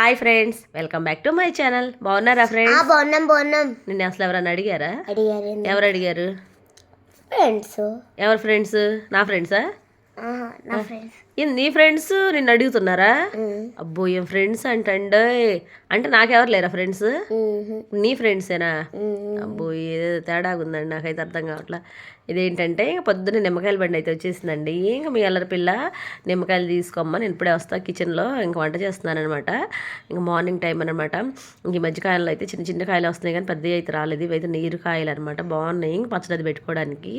Hi friends welcome back to my channel. బాగున్నారా friends? బాగున్నాం బాగున్నాం. నిన్న అసలు ఎవరైనా అడిగారా? అడిగారు ఎవరు అడిగారు? ఫ్రెండ్స్. ఎవరు ఫ్రెండ్స్? నా ఫ్రెండ్సా? నా ఫ్రెండ్స్. నీ ఫ్రెండ్స్ నిన్ను అడుగుతున్నారా? అబ్బో ఏం ఫ్రెండ్స్ అంటండే. అంటే నాకెవరు లేరా ఫ్రెండ్స్? నీ ఫ్రెండ్సేనా? అబ్బో ఏదో తేడాగా ఉందండి నాకైతే అర్థం కావట్లా. ఇదేంటంటే ఇంక పొద్దున్న నిమ్మకాయల బండి అయితే వచ్చేసిందండి. ఇంకా మీ అల్లరి పిల్ల నిమ్మకాయలు తీసుకోమ్మా నేను ఇప్పుడే వస్తా కిచెన్లో ఇంకా వంట చేస్తున్నాను అనమాట ఇంకా మార్నింగ్ టైం అనమాట ఇంక ఈ మధ్యకాయల్లో అయితే చిన్న చిన్న కాయలు వస్తున్నాయి కానీ పెద్దవి అయితే రాలేదు. ఇవైతే నీరు కాయలు అనమాట బాగున్నాయి ఇంక పచ్చడి పెట్టుకోవడానికి.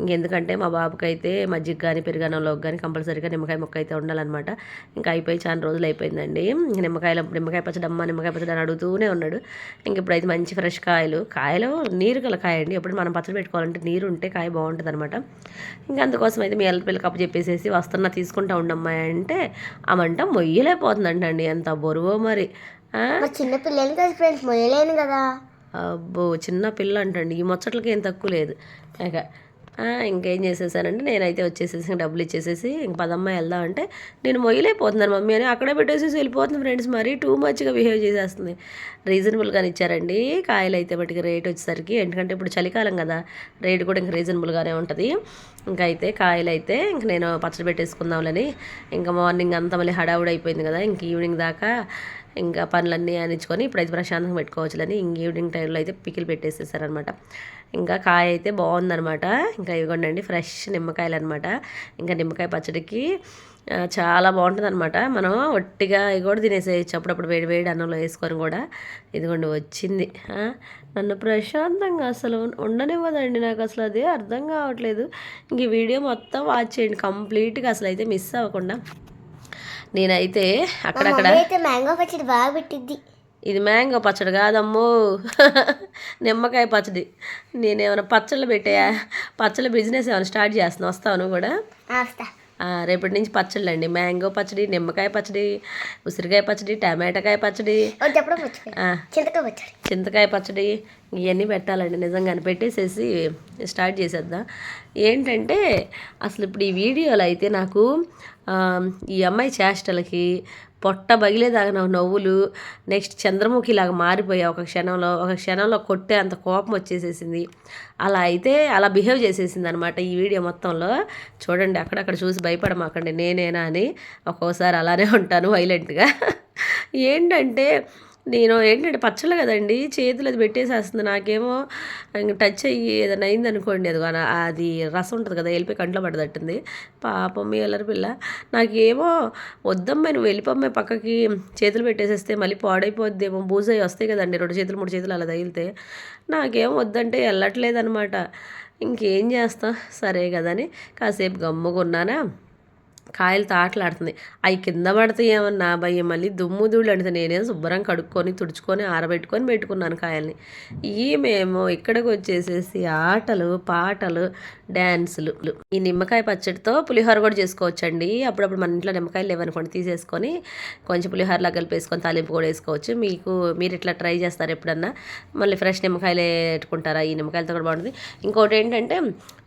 ఇంకెందుకంటే మా బాబుకి అయితే మజ్జిగ కానీ పెరుగన్నంలోకి కానీ కంపల్సరీగా నిమ్మకాయ ముక్క అయితే ఉండాలన్నమాట. ఇంకా అయిపోయి చాలా రోజులు అయిపోయిందండి. ఇంక నిమ్మకాయలు నిమ్మకాయ పచ్చడి అమ్మ నిమ్మకాయ పచ్చడి అని అడుగుతూనే ఉన్నాడు. ఇంక ఇప్పుడైతే మంచి ఫ్రెష్ కాయలు. కాయలు నీరు గల కాయ అండి. ఎప్పుడు మనం పచ్చడి పెట్టుకోవాలంటే నీరు ఉంటే కాయ బాగుంటుంది అనమాట ఇంకా అందుకోసం అయితే మీ ఎల్లపిల్ల కప్పు చెప్పేసేసి వస్తున్నా తీసుకుంటా ఉండమ్మా అంటే ఆ మంట మొయ్యలేకపోతుందంటండి. ఎంత బరువో మరి. చిన్న పిల్లలు కదా ఫ్రెండ్స్ మొయ్యలేను కదా. అబ్బో చిన్న పిల్ల అంటండి. ఈ ముచ్చట్లకి ఏం తక్కువ లేదు. ఇంకేం చేసేసానంటే నేనైతే వచ్చేసేసి ఇంక డబ్బులు ఇచ్చేసేసి ఇంక పదమ్మ వెళ్దాం అంటే నేను మొయ్యలేకపోతున్నాను మమ్మీ అని అక్కడే పెట్టేసేసి వెళ్ళిపోతుంది ఫ్రెండ్స్. మరీ టూ మచ్గా బిహేవ్ చేసేస్తుంది. రీజనబుల్గానే ఇచ్చారండి కాయలు అయితే బట్టి రేట్ వచ్చేసరికి ఎందుకంటే ఇప్పుడు చలికాలం కదా రేట్ కూడా ఇంక రీజనబుల్గానే ఉంటుంది. ఇంకా అయితే కాయలు అయితే ఇంక నేను పచ్చడి పెట్టేసుకుందాంలని ఇంకా మార్నింగ్ అంతా మళ్ళీ హడావుడి అయిపోయింది కదా ఇంక ఈవినింగ్ దాకా ఇంకా పనులన్నీ అనించుకొని ఇప్పుడైతే ప్రశాంతంగా పెట్టుకోవచ్చులని ఇంక ఈవినింగ్ టైంలో అయితే పికిల్ పెట్టేసేసారనమాట. ఇంకా కాయ అయితే బాగుందనమాట ఇంకా ఇవ్వండి ఫ్రెష్ నిమ్మకాయలు అనమాట ఇంకా నిమ్మకాయ పచ్చడికి చాలా బాగుంటుంది అనమాట మనం ఒట్టిగా ఇవి కూడా తినేసేయచ్చు. అప్పుడప్పుడు వేడి వేడి అన్నంలో వేసుకొని కూడా. ఇదిగోండి వచ్చింది. నన్ను ప్రశాంతంగా అసలు ఉండనివ్వదండి నాకు అసలు అది అర్థం కావట్లేదు. ఇంక ఈ వీడియో మొత్తం వాచ్ చేయండి. కంప్లీట్గా అసలు అయితే మిస్ అవ్వకుండా. నేనైతే అక్కడక్కడ అయితే మ్యాంగో పచ్చడి బాగా పెట్టిద్ది. ఇది మ్యాంగో పచ్చడి కాదమ్మో. నిమ్మకాయ పచ్చడి. నేనేమైనా పచ్చళ్ళు పెట్టాయా? పచ్చళ్ళ బిజినెస్ ఏమైనా స్టార్ట్ చేస్తున్నా? వస్తాను కూడా? రేపటి నుంచి పచ్చళ్ళు అండి మ్యాంగో పచ్చడి నిమ్మకాయ పచ్చడి ఉసిరికాయ పచ్చడి టమాటాకాయ పచ్చడి. చింతకాయ పచ్చడి. చింతకాయ పచ్చడి ఇవన్నీ పెట్టాలండి నిజంగానే. పెట్టేసేసి స్టార్ట్ చేసేద్దాం. ఏంటంటే అసలు ఇప్పుడు ఈ వీడియోలో అయితే నాకు ఈ అమ్మాయి చేష్టలకి పొట్ట బగిలేదాకా నవ్వులు. నెక్స్ట్ చంద్రముఖి లాగా మారిపోయా ఒక క్షణంలో. ఒక క్షణంలో కొట్టే అంత కోపం వచ్చేసేసింది. అలా అయితే అలా బిహేవ్ చేసేసింది అనమాట ఈ వీడియో మొత్తంలో. చూడండి అక్కడక్కడ చూసి భయపడమాకండి నేనేనా అని. ఒక్కోసారి అలానే ఉంటాను వైలెంట్గా ఏంటంటే నేను ఏంటంటే పచ్చళ్ళు కదండి చేతులు అది పెట్టేసేస్తుంది నాకేమో ఇంక టచ్ అయ్యి ఏదైనా అయింది అనుకోండి అది అది రసం ఉంటుంది కదా వెళ్ళిపోయి కంట్లో పడదట్టుంది. పాపం మీ ఎల్లరి పిల్ల. నాకేమో వద్దమ్మ నువ్వు వెళ్ళిపోమ్మాయి పక్కకి చేతులు పెట్టేసేస్తే మళ్ళీ పాడైపోద్దేమో అయ్యి వస్తాయి కదండి రెండు చేతులు మూడు చేతులు అలా తగిలితే. నాకేం వద్దంటే వెళ్ళట్లేదు అనమాట ఇంకేం చేస్తా? సరే కదని కాసేపు గమ్ముకున్నానా కాయలు తాటలాడుతుంది. అవి కింద పడితే ఏమన్నా భయం మళ్ళీ దుమ్ము ధూళి అంటే నేనేం శుభ్రం కడుక్కొని తుడుచుకొని ఆరబెట్టుకొని పెట్టుకున్నాను కాయల్ని. ఈమెమో ఇక్కడికి వచ్చేసేసి ఆటలు పాటలు డ్యాన్సులు ఈ నిమ్మకాయ పచ్చడితో పులిహోర కూడా చేసుకోవచ్చండి. అప్పుడప్పుడు మన ఇంట్లో నిమ్మకాయలు లేవనుకోండి తీసేసుకొని కొంచెం పులిహోరలా కలిపేసుకొని తాలింపు కూడా వేసుకోవచ్చు. మీకు మీరు ఇట్లా ట్రై చేస్తారు ఎప్పుడన్నా మళ్ళీ ఫ్రెష్ నిమ్మకాయలు పెట్టుకుంటారా? ఈ నిమ్మకాయలతో కూడా బాగుంటుంది. ఇంకోటి ఏంటంటే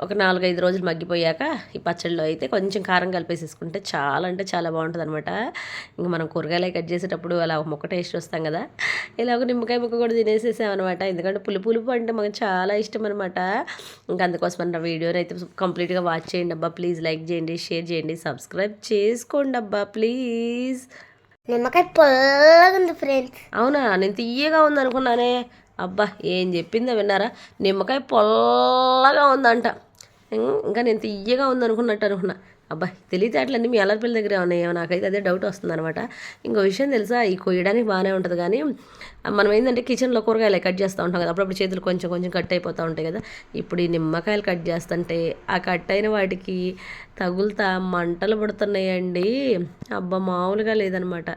ఒక నాలుగైదు రోజులు మగ్గిపోయాక ఈ పచ్చడిలో అయితే కొంచెం కారం కలిపేసేసుకుంటే చాలా అంటే చాలా బాగుంటుంది అనమాట ఇంకా మనం కూరగాయలు కట్ చేసేటప్పుడు అలా ఒక ముక్క టేస్ట్ వస్తాం కదా. ఇలా ఒక నిమ్మకాయ ముక్క కూడా తినేసేసాం అనమాట ఎందుకంటే పులుపు పులుపు అంటే మాకు చాలా ఇష్టం అనమాట ఇంకా అందుకోసం మన వీడియోని అయితే కంప్లీట్గా వాచ్ చేయండి అబ్బా. ప్లీజ్ లైక్ చేయండి షేర్ చేయండి సబ్స్క్రైబ్ చేసుకోండి అబ్బా. ప్లీజ్. నిమ్మకాయ పొల్లగా ఉంది ఫ్రెండ్స్. అవునా? నేను తీయగా ఉంది అనుకున్నానే. అబ్బా ఏం చెప్పిందో విన్నారా? నిమ్మకాయ పొల్లగా ఉందంట. ఇంకా నేను తీయగా ఉంది అనుకున్నట్టు అనుకున్నా. అబ్బా తెలివితేటలన్నీ మీ అల్లరిపిల్ల దగ్గరే ఉన్నాయో నాకైతే అదే డౌట్ వస్తుంది అనమాట ఇంకో విషయం తెలుసా? ఈ కొయ్యడానికి బాగానే ఉంటుంది కానీ మనం ఏంటంటే కిచెన్లో కూరగాయలు కట్ చేస్తూ ఉంటాం కదా. అప్పుడప్పుడు చేతులు కొంచెం కొంచెం కట్ అయిపోతూ ఉంటాయి కదా. ఇప్పుడు ఈ నిమ్మకాయలు కట్ చేస్తుంటే ఆ కట్ అయిన వాటికి తగులుతా మంటలు పడుతున్నాయండి. అబ్బా మామూలుగా లేదనమాట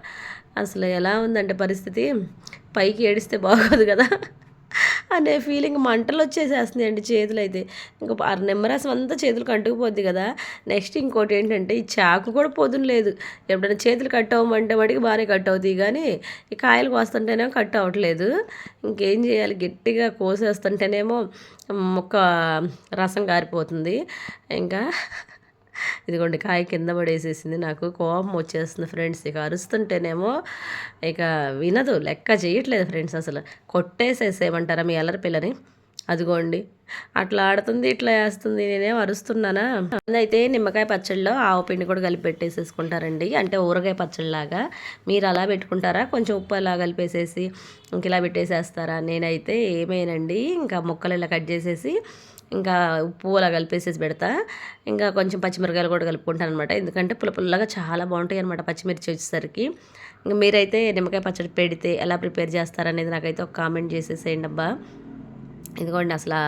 అసలు ఎలా ఉందంటే పరిస్థితి? పైకి ఏడిస్తే బాగోదు కదా. అనే ఫీలింగ్ మంటలు వచ్చేసేస్తుంది అండి చేతులు అయితే ఇంకా ఆ నిమ్మరసం అంతా చేతులకు అంటుకుపోద్ది కదా. నెక్స్ట్ ఇంకోటి ఏంటంటే ఈ చాకు కూడా పొదును లేదు. ఎప్పుడైనా చేతులు కట్ అవ్వమంటే మటుకు బాగానే కట్ అవుతాయి కానీ ఈ కాయలు కోస్తుంటేనేమో కట్ అవ్వట్లేదు. ఇంకేం చేయాలి? గట్టిగా కోసేస్తుంటేనేమో ముక్క రసం గారిపోతుంది. ఇంకా ఇదిగోండి కాయ కింద పడేసేసింది నాకు. కోపం వచ్చేస్తుంది ఫ్రెండ్స్. ఇక అరుస్తుంటేనేమో ఇక వినదు. లెక్క చేయట్లేదు ఫ్రెండ్స్ అసలు. కొట్టేసేసేయమంటారా మీ అల్లరి పిల్లని? అదిగోండి. అట్లా ఆడుతుంది ఇట్లా వేస్తుంది. నేనేం అరుస్తున్నానా? అయితే నిమ్మకాయ పచ్చడిలో ఆవు పిండి కూడా కలిపి పెట్టేసేసుకుంటారండి. అంటే ఊరగాయ పచ్చడిలాగా మీరు అలా పెట్టుకుంటారా? కొంచెం ఉప్పు అలా కలిపేసేసి ఇంక ఇలా పెట్టేసేస్తారా? నేనైతే ఏమేనండి? ఇంకా ముక్కలు ఇలా కట్ చేసేసి ఇంకా ఉప్పు అలా కలిపేసేసి పెడతా. ఇంకా కొంచెం పచ్చిమిరకాయలు కూడా కలుపుకుంటాను అనమాట ఎందుకంటే పుల్ల పుల్లగా చాలా బాగుంటాయి అనమాట పచ్చిమిర్చి వచ్చేసరికి. ఇంకా మీరైతే నిమ్మకాయ పచ్చడి పెడితే ఎలా ప్రిపేర్ చేస్తారనేది నాకైతే ఒక కామెంట్ చేసేసేయండి అబ్బా ఇదిగోండి అసలు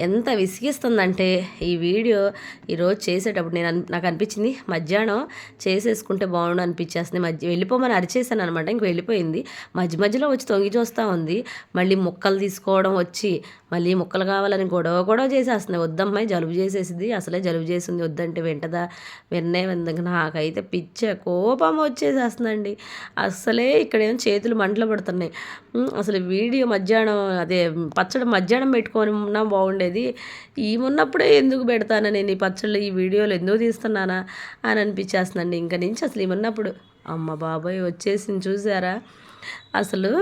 ఎంత విసిగిస్తుందంటే ఈ వీడియో ఈరోజు చేసేటప్పుడు నేను నాకు అనిపించింది మధ్యాహ్నం చేసేసుకుంటే బాగుండు అనిపించేస్తుంది. మధ్య వెళ్ళిపోమని అరిచేసాను అనమాట ఇంక వెళ్ళిపోయింది. మధ్య మధ్యలో వచ్చి తొంగి చూస్తూ ఉంది. మళ్ళీ ముక్కలు తీసుకోవడం వచ్చి మళ్ళీ ముక్కలు కావాలని గొడవ గొడవ చేసేస్తుంది వద్దమ్మాయి జలుబు చేసేసింది అసలే జలుబు చేసింది వద్దంటే వింటదా? విన్నే విందక నాకైతే పిచ్చ కోపం వచ్చేసేస్తుందండి. అసలే ఇక్కడేం చేతులు మంటలు పడుతున్నాయి. అసలు వీడియో మధ్యాహ్నం అదే పచ్చడి మధ్యాహ్నం పెట్టుకొని ఉన్నా బాగుండేది. ఈమున్నప్పుడే ఎందుకు పెడతాను నేను ఈ పచ్చళ్ళు ఈ వీడియోలు ఎందుకు తీస్తున్నానా అని అనిపించేస్తుందండి. ఇంకా నుంచి అసలు ఈమున్నప్పుడు అమ్మ బాబాయ్ వచ్చేసింది చూసారా? అసలు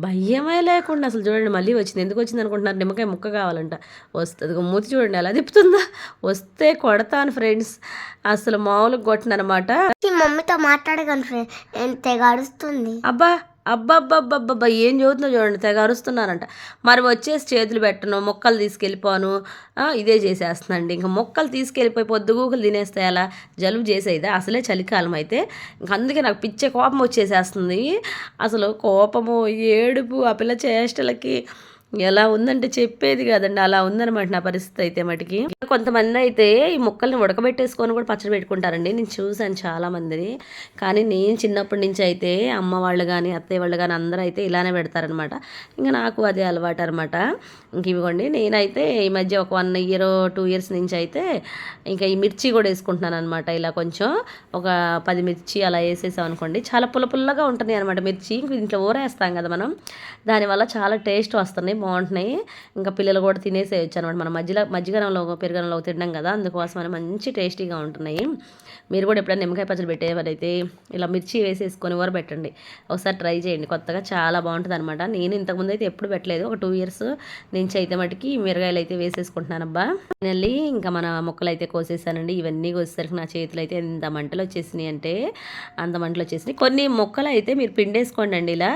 భయమే లేకుండా అసలు చూడండి మళ్ళీ వచ్చింది. ఎందుకు వచ్చింది అనుకుంటున్నారు? నిమ్మకాయ ముక్క కావాలంట. వస్తుంది. మూతి చూడండి ఎలా తిప్పుతుందా. వస్తే కొడతాను ఫ్రెండ్స్. అసలు మామూలుగా కొట్టిననమాట. ఈ మమ్మీతో మాట్లాడగలను ఫ్రెండ్. తెగ అరుస్తుంది. అబ్బా అబ్బబ్బబ్బబ్బబ్బా ఏం చదువుతుందో చూడండి తెగ అరుస్తున్నారంట. మరి వచ్చేసి చేతులు పెట్టను మొక్కలు తీసుకెళ్ళిపోను. ఇదే చేసేస్తుందండి ఇంకా మొక్కలు తీసుకెళ్ళిపోయి పొద్దుగూకులు తినేస్తే అలా జలుబు చేసేదా? అసలే చలికాలం అయితే. ఇంక అందుకే నాకు పిచ్చే కోపం వచ్చేసేస్తుంది. అసలు కోపము ఏడుపు ఆ పిల్ల చేష్టలకి ఎలా ఉందంటే చెప్పేది కాదండి. అలా ఉందన్నమాట నా పరిస్థితి అయితే మటుకి. కొంతమంది అయితే ఈ ముక్కల్ని ఉడకబెట్టేసుకొని కూడా పచ్చడి పెట్టుకుంటారండి. నేను చూశాను చాలా మంది కానీ నేను చిన్నప్పటి నుంచి అయితే అమ్మ వాళ్ళు కానీ అత్తయ్య వాళ్ళు కానీ అందరూ అయితే ఇలానే పెడతారనమాట ఇంకా నాకు అదే అలవాటు అనమాట ఇంక ఇవ్వండి. నేనైతే ఈ మధ్య ఒక వన్ ఇయర్ టూ ఇయర్స్ నుంచి అయితే ఇంకా ఈ మిర్చి కూడా వేసుకుంటున్నాను అనమాట ఇలా కొంచెం ఒక పది మిర్చి అలా వేసేసాం అనుకోండి. చాలా పుల్ల పుల్లగా ఉంటుంది అనమాట మిర్చి. ఇంక ఇంట్లో ఊరేస్తాం కదా మనం. దానివల్ల చాలా టేస్ట్ వస్తున్నాయి. బాగుంటున్నాయి. ఇంకా పిల్లలు కూడా తినేసేయచ్చు అనమాట మన మధ్యలో మజ్జిగనంలో పెరుగనంలో తినడం కదా అందుకోసం అని మంచి టేస్టీగా ఉంటున్నాయి. మీరు కూడా ఎప్పుడైనా నిమ్మకాయ పచ్చడి పెట్టేవారైతే ఇలా మిర్చి వేసేసుకొని ఊర పెట్టండి ఒకసారి ట్రై చేయండి. కొత్తగా చాలా బాగుంటుంది అనమాట నేను ఇంతకుముందు అయితే ఎప్పుడు పెట్టలేదు. ఒక టూ ఇయర్స్ నుంచి అయితే మటుకి మిరగాయలు అయితే వేసేసుకుంటున్నాను అబ్బా. ఫైనల్లీ ఇంకా మన మొక్కలు అయితే కోసేసానండి. ఇవన్నీ కోసేసరికి నా చేతులు అయితే ఎంత మంటలు వచ్చేసినాయి అంటే అంత మంటలు వచ్చేసినాయి. కొన్ని మొక్కలు అయితే మీరు పిండేసుకోండి అండి ఇలా.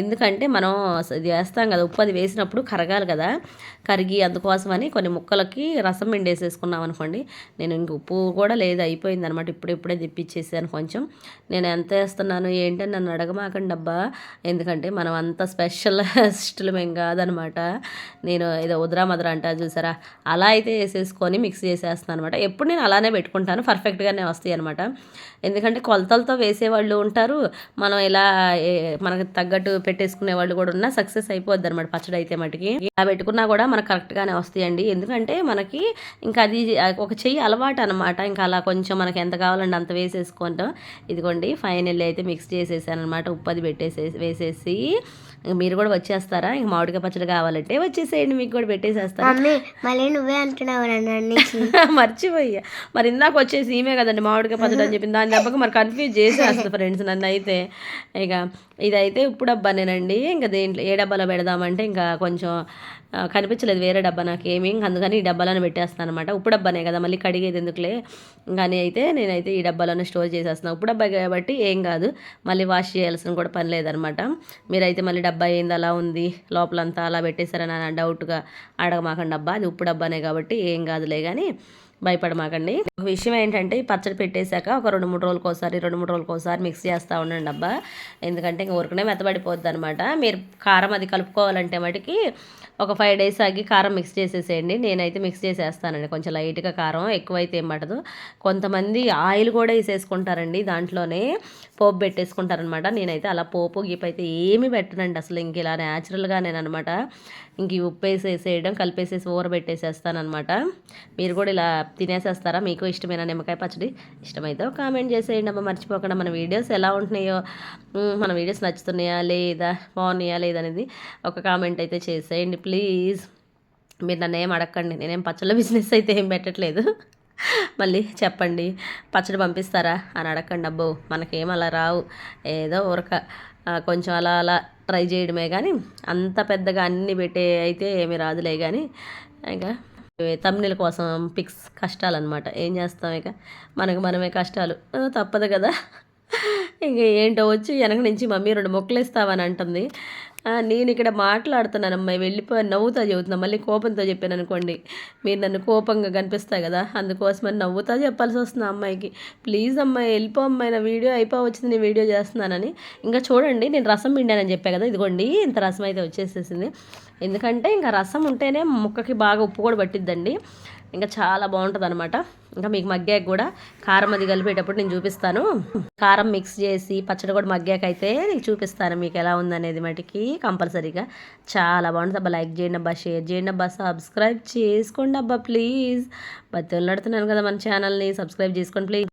ఎందుకంటే మనం ఇది వేస్తాం కదా ఉప్పు అది వేసినప్పుడు కరగాలి కదా. కరిగి అందుకోసమని కొన్ని ముక్కలకి రసం పిండేసేసుకున్నాం అనుకోండి. నేను ఇంక ఉప్పు కూడా లేదు అయిపోయింది అనమాట ఇప్పుడిప్పుడే తెప్పించేసాను కొంచెం. నేను ఎంత వేస్తున్నాను ఏంటని నన్ను అడగమాకండి అబ్బా. ఎందుకంటే మనం అంత స్పెషలిస్టులు మేము కాదనమాట నేను ఏదో ఉదరా మదర అంటా చూసారా? అలా అయితే వేసేసుకొని మిక్స్ చేసేస్తాను అనమాట ఎప్పుడు నేను అలానే పెట్టుకుంటాను. పర్ఫెక్ట్గానే వస్తాయి అనమాట ఎందుకంటే కొలతలతో వేసేవాళ్ళు ఉంటారు. మనం ఇలా మనకు తగ్గట్టు పెట్టేసుకునే వాళ్ళు కూడా ఉన్నా సక్సెస్ అయిపోద్ది అనమాట పచ్చడి అయితే మటుకి. ఇలా పెట్టుకున్నా కూడా మనకు కరెక్ట్గానే వస్తాయండి. ఎందుకంటే మనకి ఇంకా అది ఒక చెయ్యి అలవాటు అనమాట ఇంకా అలా కొంచెం మనకి ఎంత కావాలంటే అంత వేసేసుకుంటాం ఇదిగోండి ఫైనల్ అయితే మిక్స్ చేసేసాను అనమాట ఉప్పు అది పెట్టేసేసి వేసేసి మీరు కూడా వచ్చేస్తారా? ఇంక మామిడికాయ పచ్చడి కావాలంటే వచ్చేసేయండి మీకు కూడా పెట్టేసేస్తాను. మళ్ళీ నువ్వే అంటున్నావు మర్చిపోయా మరి ఇందాక వచ్చేసి ఈమె కదండి మామిడికాయ పచ్చడి అని చెప్పింది. దాని దెబ్బకి మరి కన్ఫ్యూజ్ చేసేస్తుంది ఫ్రెండ్స్ నన్ను అయితే. ఇక ఇదైతే ఉప్పు డబ్బానేనండి ఇంకా దేంట్లో ఏ డబ్బాలో పెడదామంటే ఇంకా కొంచెం కనిపించలేదు వేరే డబ్బా నాకు ఏమీ అందుకని ఈ డబ్బాలోనే పెట్టేస్తాను అనమాట ఉప్పు డబ్బానే కదా మళ్ళీ కడిగేది ఎందుకులే? కానీ అయితే నేనైతే ఈ డబ్బాలోనే స్టోర్ చేసేస్తున్నాను ఉప్పు డబ్బా కాబట్టి ఏం కాదు మళ్ళీ వాష్ చేయాల్సిన కూడా పని లేదనమాట మీరైతే మళ్ళీ డబ్బా ఏంది అలా ఉంది లోపలంతా అలా పెట్టేశారని డౌట్గా అడగమాకండి డబ్బా అది ఉప్పు డబ్బానే కాబట్టి ఏం కాదులే. కానీ భయపడమాకండి. ఒక విషయం ఏంటంటే పచ్చడి పెట్టేశాక ఒక రెండు మూడు రోజులకు ఒకసారి రెండు మూడు రోజులకు ఒకసారి మిక్స్ చేస్తూ ఉండండి అబ్బా ఎందుకంటే ఇంక ఊరికనే మెత్తబడిపోద్ది అనమాట మీరు కారం అది కలుపుకోవాలంటే మటుకి ఒక ఫైవ్ డేస్ ఆగి కారం మిక్స్ చేసేసేయండి. నేనైతే మిక్స్ చేసేస్తానండి. కొంచెం లైట్గా కారం ఎక్కువైతే ఏం పడదు కొంతమంది ఆయిల్ కూడా వేసేసుకుంటారండి దాంట్లోనే. పోపు పెట్టేసుకుంటారనమాట నేనైతే అలా పోపు గీపు అయితే ఏమి పెట్టనండి. అసలు ఇంక ఇలా న్యాచురల్గా నేను అనమాట ఇంక ఈ ఉప్పు వేసేసేయడం కలిపేసేసి ఊరబెట్టేసేస్తానమాట మీరు కూడా ఇలా తినేసేస్తారా? మీకు ఇష్టమైన నిమ్మకాయ పచ్చడి ఇష్టమైతే ఒక కామెంట్ చేసేయండి అమ్మ మర్చిపోకుండా మన వీడియోస్ ఎలా ఉంటున్నాయో మన వీడియోస్ నచ్చుతున్నాయా లేదా బాగున్నాయా లేదనేది ఒక కామెంట్ అయితే చేసేయండి ప్లీజ్. మీరు నన్ను ఏం అడగండి నేనేం పచ్చళ్ళ బిజినెస్ అయితే ఏం పెట్టట్లేదు. మళ్ళీ చెప్పండి పచ్చడి పంపిస్తారా అని అడగండి అబ్బో. మనకేం అలా రావు. ఏదో ఊరక కొంచెం అలా అలా ట్రై చేయడమే కానీ అంత పెద్దగా అన్ని పెట్టే అయితే ఏమీ రాదులే కానీ ఇంకా తమ్ముల కోసం పిక్స్ కష్టాలన్నమాట. ఏం చేస్తాం ఇక? మనకు మనమే కష్టాలు. తప్పదు కదా. ఇంక ఏంటో వచ్చి వెనక నుంచి మమ్మీ రెండు మొక్కలు ఇస్తావని అంటుంది. నేను ఇక్కడ మాట్లాడుతున్నానమ్మా వెళ్ళిపోయి నవ్వుతా చెబుతున్నా మళ్ళీ కోపంతో చెప్పాను అనుకోండి మీరు నన్ను కోపంగా కనిపిస్తాయి కదా అందుకోసమని నవ్వుతా చెప్పాల్సి వస్తుంది అమ్మాయికి. ప్లీజ్ అమ్మాయి వెళ్ళిపో అమ్మాయి నా వీడియో అయిపో వచ్చింది నేను వీడియో చేస్తున్నానని. ఇంకా చూడండి నేను రసం పిండానని చెప్పా కదా ఇదిగోండి ఇంత రసం అయితే వచ్చేసేసింది. ఎందుకంటే ఇంకా రసం ఉంటేనే ముక్కకి బాగా ఉప్పు కూడా పట్టిద్దండి. ఇంకా చాలా బాగుంటుంది అనమాట ఇంకా మీకు మగ్గాక కూడా కారం అది కలిపేటప్పుడు నేను చూపిస్తాను. కారం మిక్స్ చేసి పచ్చడి కూడా మగ్గాక అయితే నేను చూపిస్తాను మీకు ఎలా ఉందనేది మటుకి. కంపల్సరీగా. చాలా బాగుంటుంది అబ్బా లైక్ చేయండి అబ్బా షేర్ చేయండి అబ్బా సబ్స్క్రైబ్ చేసుకోండి అబ్బా ప్లీజ్ బతులు నడుతున్నాను కదా మన ఛానల్ని సబ్స్క్రైబ్ చేసుకోండి ప్లీజ్